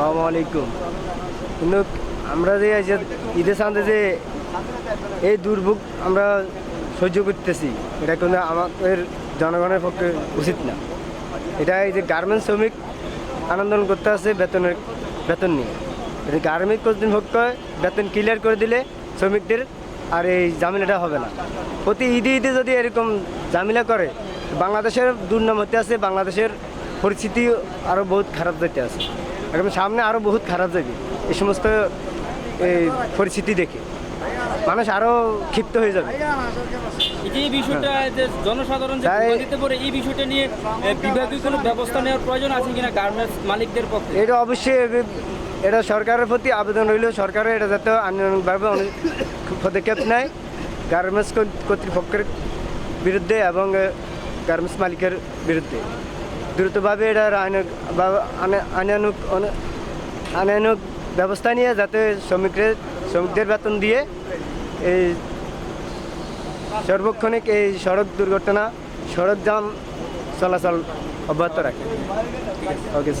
সালামু আলাইকুম। কিন্তু আমরা যে ঈদের সামনে যে এই দুর্ভোগ আমরা সহ্য করতেছি, এটা কিন্তু আমাদের জনগণের পক্ষে উচিত না। এটা এই যে গার্মেন্টস শ্রমিক আনন্দন করতে আছে বেতনের, বেতন নিয়ে। গার্মেন্ট কর্তৃপক্ষ বেতন ক্লিয়ার করে দিলে শ্রমিকদের আর এই জামিলাটা হবে না। প্রতি ঈদে ঈদে যদি এরকম ঝামেলা করে, বাংলাদেশের দুর্নাম হতে আছে বাংলাদেশের পরিস্থিতি আরও বহুত খারাপ যেতে আছে একদম সামনে আরও বহুত খারাপ যাবে। এই সমস্ত এই পরিস্থিতি দেখে। মানুষ আরও ক্ষিপ্ত হয়ে যাবে। এই বিষয়টা যে জনসাধারণ এই বিষয়টা নিয়ে বিভাগীয় কোনো ব্যবস্থা নেওয়ার প্রয়োজন আছে কিনা গার্মেন্টস মালিকদের পক্ষে? এটা অবশ্যই এটা সরকারের প্রতি আবেদন রইল। সরকারের এটা যাতে আন্দোলনভাবে পদক্ষেপ নেয়। গার্মেন্টস কর্তৃপক্ষের বিরুদ্ধে এবং গার্মেন্টস মালিকের বিরুদ্ধে। দ্রুতভাবে এটার আইনানুক আইনানুক ব্যবস্থা নিয়ে যাতে শ্রমিকদের শ্রমিকদের বেতন দিয়ে এই সর্বক্ষণিক এই সড়ক দুর্ঘটনা, সড়ক জাম চলাচল অব্যাহত রাখে। ওকে।